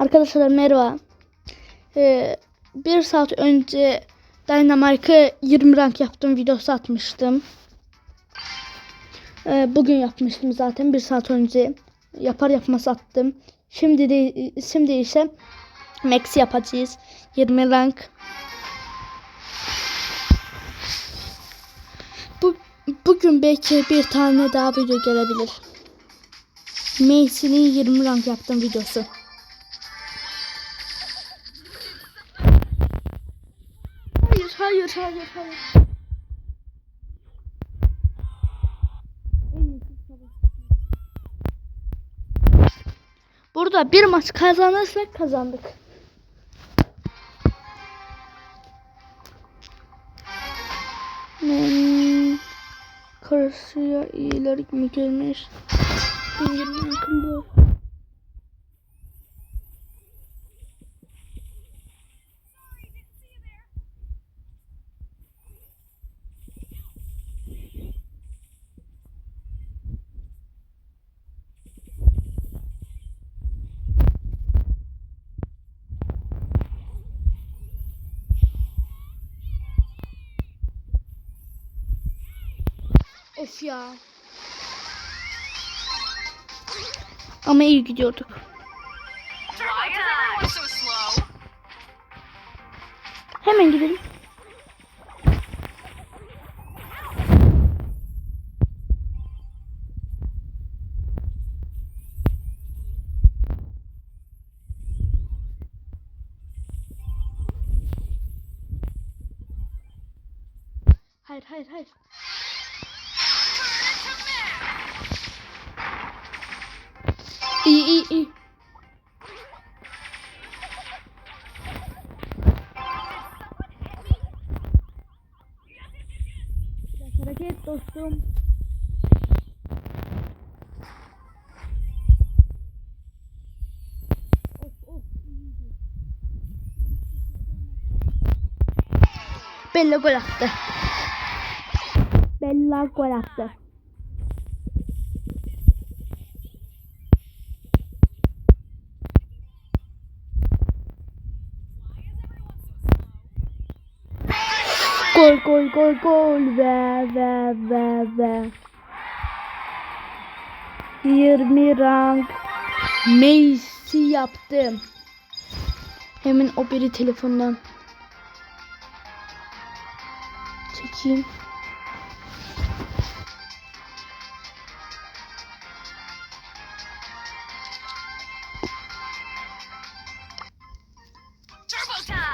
Arkadaşlar merhaba. Ee, bir saat önce Dynamite'ı 20 rank yaptım videosu atmıştım. Ee, bugün yapmıştım zaten bir saat önce. Yapar yapmaz attım. Şimdi de şimdi ise Max yapacağız. 20 rank. Bu bugün belki bir tane daha video gelebilir. Macy'nin 20 rank yaptığım videosu. Hayır, hayır, hayır. Burada bir maç kazanırsak kazandık. Hmm, karşıya iyiler mi gelmiş? Rankım bu. Of ya. Ama iyi gidiyorduk. Hemen gidelim. Hayır hayır hayır. İyi iyi iyi. Biraz hareket dostum. Of, of, iyiydi. Bella gol gol. Gol gol gol ve ve ve ve 20 rank Messi yaptım. Hemen o biri telefondan çekeyim.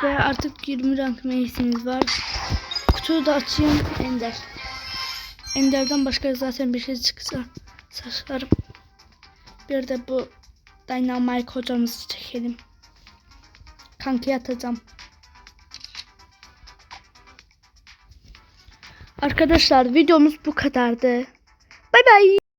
Ve artık 20 rank Messi'miz var. Kutuyu da açayım Ender. Ender'den başka zaten bir şey çıksa saçlarım. Bir de bu Dynamite hocamızı çekelim. Kanki atacağım. Arkadaşlar videomuz bu kadardı. Bay bay.